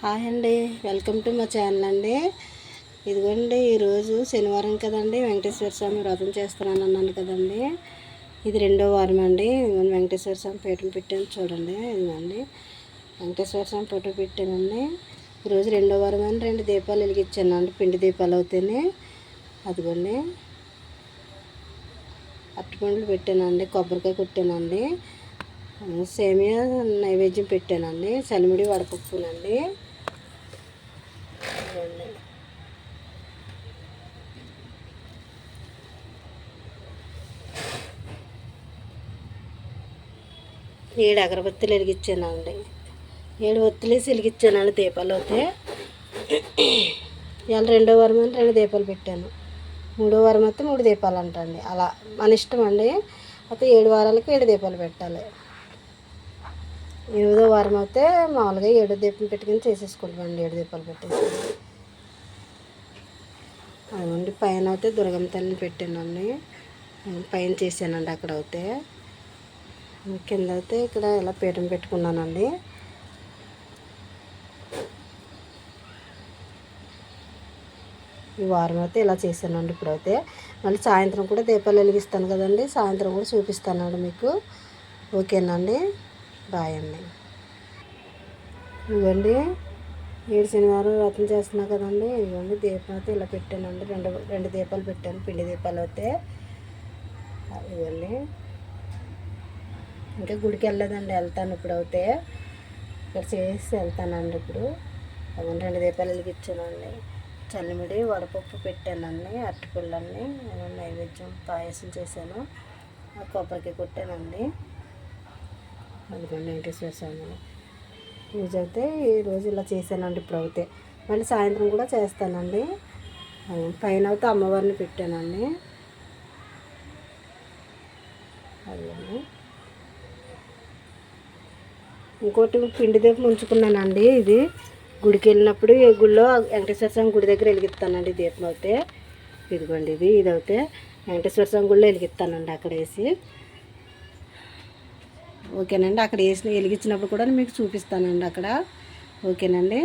Hi అండి. Welcome to మా channel అండి. ఇదిగోండి ఈరోజు శనివారం కదండి. వెంకటేశ్వర స్వామి వ్రతం చేస్తున్నాను అన్నాను కదండి. ఇది రెండో వారం అండి. ఇదిగోండి వెంకటేశ్వర స్వామి పీఠం పెట్టాను చూడండి. ఇదిగోండి వెంకటేశ్వర స్వామి పీఠం పెట్టానండి. ఈరోజు రెండో వారం అని రెండు దీపాలు వెలిగించాను అండి. పిండి దీపాలు అవుతాయి అదిగోండి అరటిపండ్లు పెట్టానండి. కొబ్బరికాయ కొట్టానండి. సేమియా నైవేద్యం పెట్టానండి. చలిమిడి వడపప్పునండి. చూడండి. ఏడు అగరబత్తులు వెలిగించానండి. ఏడు ఒత్తులేసి వెలిగించానండి దీపాలు అయితే. ఇవాళ రెండో వారం అని రెండు దీపాలు పెట్టాను. మూడో వారం అయితే మూడు దీపాలు అంటండి. అలా మన ఇష్టం అండి. అయితే ఏడు వారాలకి ఏడు దీపాలు పెట్టాలి. ఎనిమిదో వారం అయితే మామూలుగా ఏడు దీపం పెట్టుకుని చేసేసుకుంటామండి. ఏడు దీపాలు పెట్టేసి. అవునండి పైన అయితే దుర్గమ్మ తల్లిని పెట్టానండి. పైన చేశానండి అక్కడ అయితే కింద అయితే ఇక్కడ ఇలా పీఠం పెట్టుకున్నానండి. ఈ వారం అయితే ఇలా చేశానండి ఇప్పుడైతే. మళ్ళీ సాయంత్రం కూడా దీపాలు వెలిగిస్తాను కదండి సాయంత్రం కూడా చూపిస్తానండి మీకు. ఓకేనండి బాయ్ అండి. ఇవ్వండి ఏడు శనివారం వ్రతం చేస్తున్నా కదండి. ఇదిగోండి దీపం అయితే ఇలా పెట్టానండి. రెండు రెండు దీపాలు పెట్టాను. పిండి దీపాలు అయితే. ఇవ్వండి ఇంకా గుడికి వెళ్ళలేదండి. వెళ్తాను ఇప్పుడు అయితే. ఇక్కడ చేసి వెళ్తానండి ఇప్పుడు. అదండి రెండు దీపాలు వెలిగించానండి చల్లిమిడి వడపప్పు పెట్టానండి. అరటిపళ్ళన్నీ. నైవేద్యం పాయసం చేశాను. ఆ కొబ్బరికి కొట్టానండి. అదిగోండి వెంకటేశ్వర చేశాను పూజ ఈరోజు ఇలా చేశానండి ఇప్పుడైతే మళ్ళీ సాయంత్రం కూడా చేస్తానండి. పైన అయితే అమ్మవారిని పెట్టానండి. అదే ఇంకోటి పిండి దీపం ఉంచుకున్నానండి ఇది. గుడికి వెళ్ళినప్పుడు ఈ గుడిలో వెంకటేశ్వర స్వామి గుడి దగ్గర వెలిగిస్తానండి దీపం అయితే. ఇదిగోండి ఇది ఇది అయితే వెంకటేశ్వర స్వామి గుడిలో వెలిగిస్తానండి అక్కడ వేసి. ఓకేనండి. అక్కడ వేసిన వెలిగించినప్పుడు కూడా మీకు చూపిస్తానండి అక్కడ. ఓకేనండి.